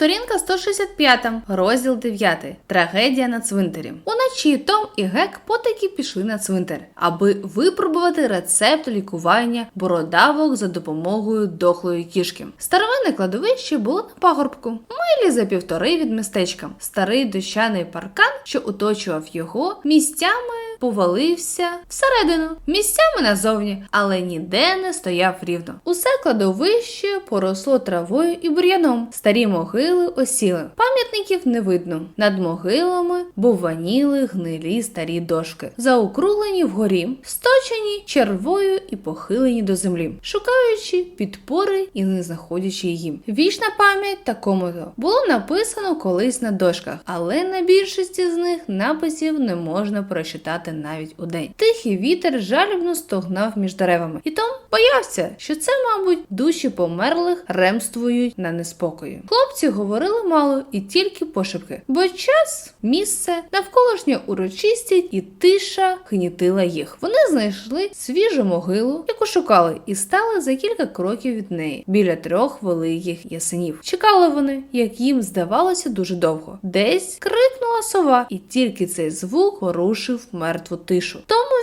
Сторінка 165, розділ 9. Трагедія на цвинтарі. Уночі Том і Гек потаки пішли на цвинтар, аби випробувати рецепт лікування бородавок за допомогою дохлої кішки. Старовинне кладовище було на пагорбку, милі за півтори від містечка. Старий дощаний паркан, що оточував його, місцями повалився всередину, місцями назовні, але ніде не стояв рівно. Усе кладовище поросло травою і бур'яном. Старі могили осіли. Пам'ятників не видно. Над могилами буваніли гнилі старі дошки, заокруглені вгорі, сточені червою і похилені до землі, шукаючи підпори і не знаходячи її. Вічна пам'ять такому-то було написано колись на дошках, але на більшості з них написів не можна прочитати навіть у день. Тихий вітер жалібно стогнав між деревами, і Том боявся, що це, мабуть, душі померлих ремствують на неспокої. Хлопці говорили мало і тільки пошепки, бо час, місце, навколишня урочистість і тиша гнітила їх. Вони знайшли свіжу могилу, яку шукали, і стали за кілька кроків від неї, біля трьох великих ясенів. Чекали вони, як їм здавалося, дуже довго. Десь крикнула сова, і тільки цей звук порушив мертву тишу.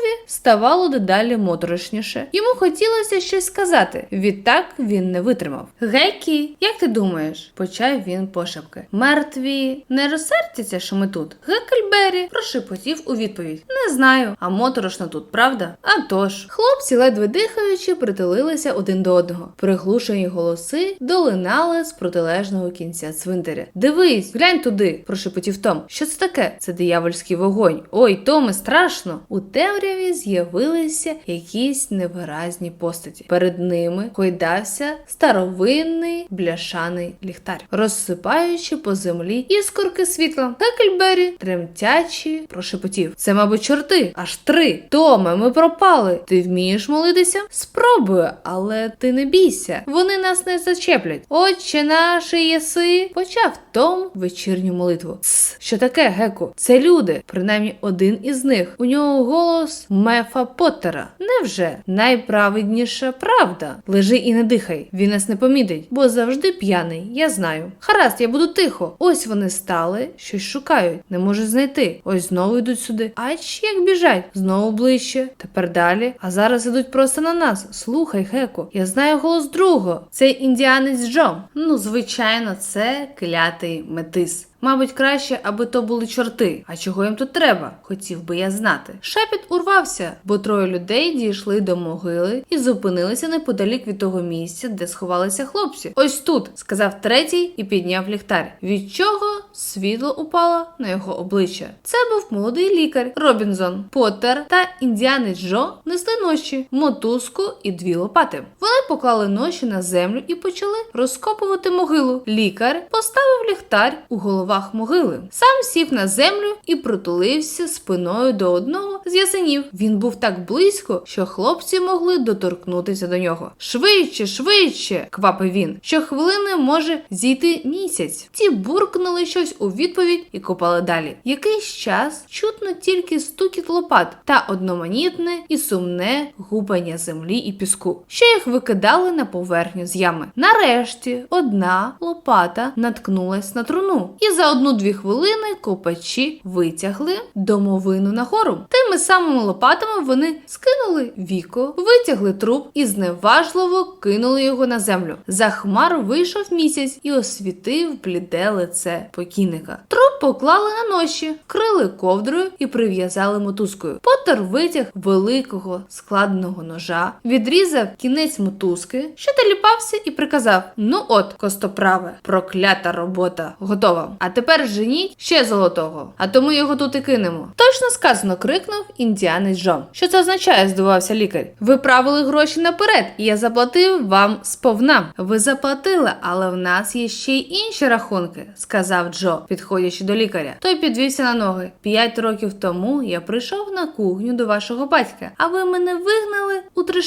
Томові ставало дедалі моторошніше. Йому хотілося щось сказати. Відтак він не витримав. Гекі, як ти думаєш? почав він пошепки. Мертві не розсердяться, що ми тут. Гекельбері прошепотів у відповідь. Не знаю, а моторошно тут, правда? А тож. Хлопці, ледве дихаючи, притулилися один до одного. Приглушені голоси долинали з протилежного кінця цвинтаря. Дивись, глянь туди, прошепотів Том. Що це таке? Це диявольський вогонь. Ой, Томе, страшно. У темряві з'явилися якісь невиразні постаті. Перед ними койдався старовинний бляшаний ліхтар, розсипаючи по землі іскорки світла. Гекельбері, тремтячи, прошепотів. Це, мабуть, чорти, аж три. Томе, ми пропали. Ти вмієш молитися? Спробую, але ти не бійся. Вони нас не зачеплять. Отче наші єси, почав Том вечірню молитву. Тс, що таке, Геку? Це люди, принаймні один із них. У нього голос Мефа Поттера. Невже найправедніша правда? Лежи і не дихай, він нас не помітить, бо завжди п'яний, я знаю. Гаразд, я буду тихо. Ось вони стали, щось шукають, не можуть знайти. Ось знову йдуть сюди. Ач як біжать, знову ближче, тепер далі. А зараз ідуть просто на нас. Слухай, Геко, я знаю голос другого. Це індіанець Джо. Ну, звичайно, це клятий метис. Мабуть, краще, аби то були чорти. А чого їм тут треба? Хотів би я знати. Шепіт урвався, бо троє людей дійшли до могили і зупинилися неподалік від того місця, де сховалися хлопці. Ось тут, сказав третій і підняв ліхтар. Від чого світло упало на його обличчя. Це був молодий лікар Робінзон, Поттер та індіанець Джо несли ноші, мотузку і дві лопати. Вони поклали ноші на землю і почали розкопувати могилу. Лікар поставив ліхтар у головах могили. Сам сів на землю і притулився спиною до одного з ясенів. Він був так близько, що хлопці могли доторкнутися до нього. Швидше, швидше, квапив він. Щохвилини може зійти місяць. Ті буркнули щось у відповідь і копали далі. Якийсь час чутно тільки стукіт лопат та одноманітне і сумне гупання землі і піску, що їх викидали на поверхню з ями. Нарешті одна лопата наткнулась на труну, і за одну-дві хвилини копачі витягли домовину нагору. Тими самими лопатами вони скинули віко, витягли труп і зневажливо кинули його на землю. За хмар вийшов місяць і освітив бліде лице покійника. Труп поклали на ноші, крили ковдрою і прив'язали мотузкою. Поттер витяг великого складеного ножа, відрізав кінець мотузки, що теліпався, і приказав: Ну от, костоправе, проклята робота, готова. А тепер женіть ще золотого, а то ми його тут і кинемо. Точно сказано, крикнув індіанець Джо. Що це означає? здивувався лікар. Ви правили гроші наперед, і я заплатив вам сповна. Ви заплатили, але в нас є ще й інші рахунки, сказав Джо, підходячи до лікаря. Той підвівся на ноги. П'ять років тому я прийшов на кухню до вашого батька, а ви мене вигнали у три.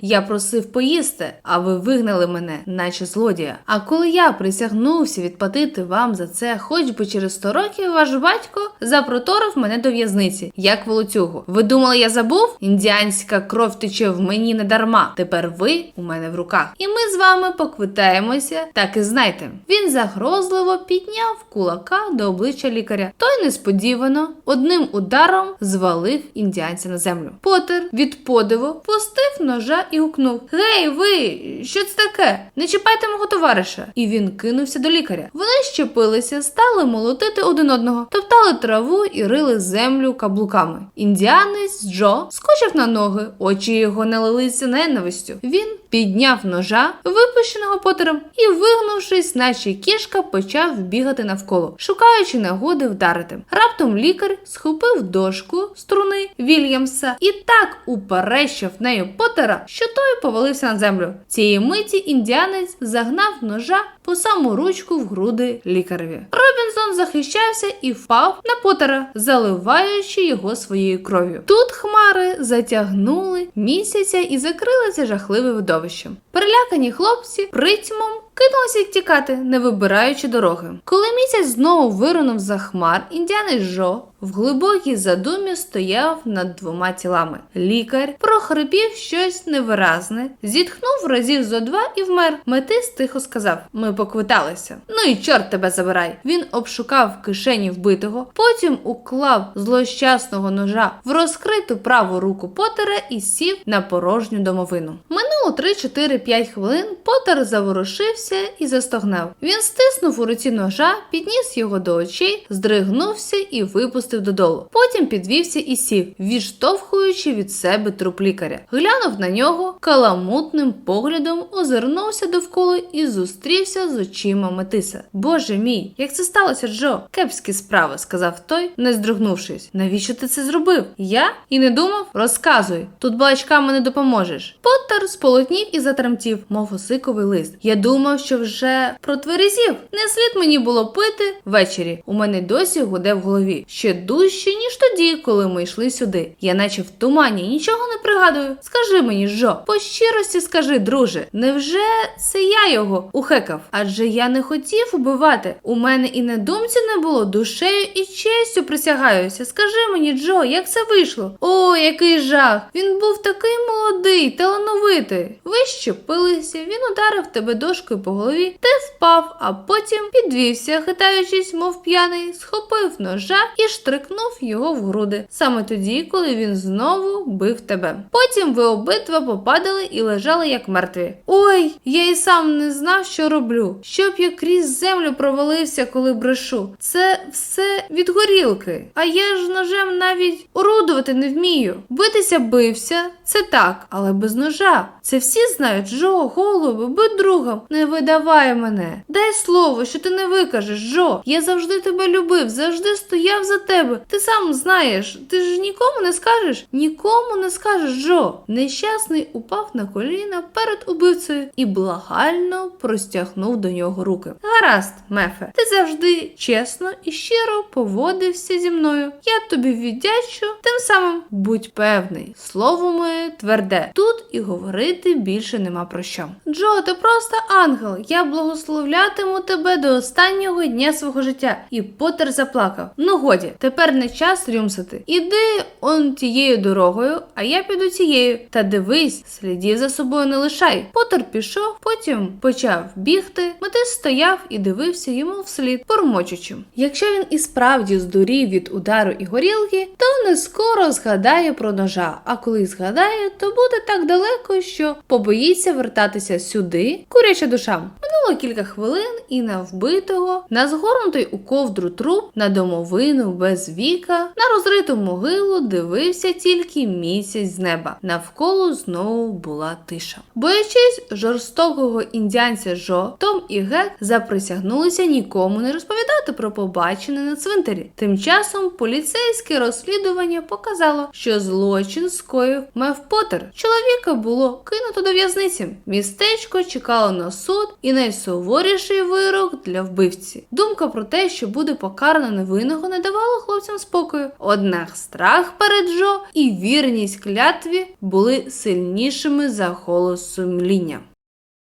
Я просив поїсти, а ви вигнали мене, наче злодія. А коли я присягнувся відплатити вам за це, хоч би через сто років, ваш батько запроторив мене до в'язниці, як волоцюгу. Ви думали, я забув? Індіанська кров тече в мені не дарма. Тепер ви у мене в руках. І ми з вами поквитаємося, так і знайте. Він загрозливо підняв кулака до обличчя лікаря. Той несподівано одним ударом звалив індіанця на землю. Потер від подиву пустив ножа і гукнув: Гей, ви, що це таке? Не чіпайте мого товариша. І він кинувся до лікаря. Вони щепилися, стали молотити один одного, топтали траву і рили землю каблуками. Індіанець Джо скочив на ноги, очі його налилися ненавистю. Він підняв ножа, випущеного потером, і, вигнувшись, наче кішка, почав бігати навколо, шукаючи нагоди вдарити. Раптом лікар схопив дошку струни Вільямса і так уперещав нею потера, що той повалився на землю. Цієї миті індіанець загнав ножа по саму ручку в груди лікареві. Захищався і впав на потера, заливаючи його своєю кров'ю. Тут хмари затягнули місяця і закрилися жахливим видовищем. Перелякані хлопці притьмом кинулися тікати, не вибираючи дороги. Коли місяць знову виринув за хмар, індіанець Жо в глибокій задумі стояв над двома тілами. Лікар прохрипів щось невиразне, зітхнув разів зо два і вмер. Метис тихо сказав: Ми поквиталися. Ну і чорт тебе забирай. Він обшукав кишені вбитого, потім уклав злощасного ножа в розкриту праву руку Потера і сів на порожню домовину. Минуло 3-4-5 хвилин. Потер заворушився і застогнав. Він стиснув у руці ножа, підніс його до очей, здригнувся і випустив додолу. Потім підвівся і сів, відштовхуючи від себе труп лікаря. Глянув на нього каламутним поглядом, озирнувся довкола і зустрівся з очима Метиса. Боже мій, як це сталося, Джо? Кепські справи, сказав той, не здригнувшись. Навіщо ти це зробив? Я і не думав? Розказуй. Тут балачками не допоможеш. Поттер сполотнів і затремтів, мов осиковий лист. Я думав, що вже протверезів. Не слід мені було пити ввечері. У мене досі гуде в голові. Ще дужче, ніж тоді, коли ми йшли сюди. Я наче в тумані, нічого не пригадую. Скажи мені, Жо, по щирості скажи, друже, невже це я його ухекав? Адже я не хотів убивати. У мене і на думці не було душею і честю присягаюся. Скажи мені, Джо, як це вийшло? О, який жах! Він був такий молодий, талановитий. Ви щепилися, він ударив тебе дошкою по голові, ти впав, а потім підвівся, хитаючись, мов п'яний, схопив ножа і штрикнув його в груди. Саме тоді, коли він знову бив тебе. Потім ви обидва попадали і лежали як мертві. Ой, я і сам не знав, що роблю. Щоб я крізь землю провалився, коли брешу. Це все від горілки. А я ж ножем навіть орудувати не вмію. Битися бився, це так, але без ножа. Це всі знають, Джо, голуби, будь другом. Не видавай мене. Дай слово, що ти не викажеш, Джо. Я завжди тебе любив, завжди стояв за тебе. Ти сам знаєш, ти ж нікому не скажеш? Нікому не скажеш, Джо. Нещасний упав на коліна перед убивцею і благально простягнув до нього руки. Гаразд, Мефе, ти завжди чесно і щиро поводився зі мною. Я тобі віддячу, тим самим будь певний, слово моє тверде. Тут і говорити більше нема про що. Джо, ти просто ангел. Я благословлятиму тебе до останнього дня свого життя. І Поттер заплакав. Ну годі, тепер не час рюмсати. Іди он тією дорогою, а я піду цією. Та дивись, слідів за собою не лишай. Поттер пішов, потім почав бігти. Метис стояв і дивився йому вслід, пормочучи. Якщо він і справді здурів від удару і горілки, то не скоро згадає про ножа. А коли згадає, то буде так далеко, що побоїться вертатися сюди, куряча душа. Минуло кілька хвилин, і на вбитого, на згорнутий у ковдру труп, на домовину без віка, на розриту могилу дивився тільки місяць з неба. Навколо знову була тиша. Боячись жорстокого індіанця Жо, Том і Гек заприсягнулися нікому не розповідати про побачене на цвинтарі. Тим часом поліцейське розслідування показало, що злочин скоїв Мев Поттер. Чоловіка було кинуто до в'язниці. містечко чекало на суд і найсуворіший вирок для вбивці. Думка про те, що буде покарано невинного, не давала хлопцям спокою. Однак страх перед Джо і вірність клятві були сильнішими за голос сумління.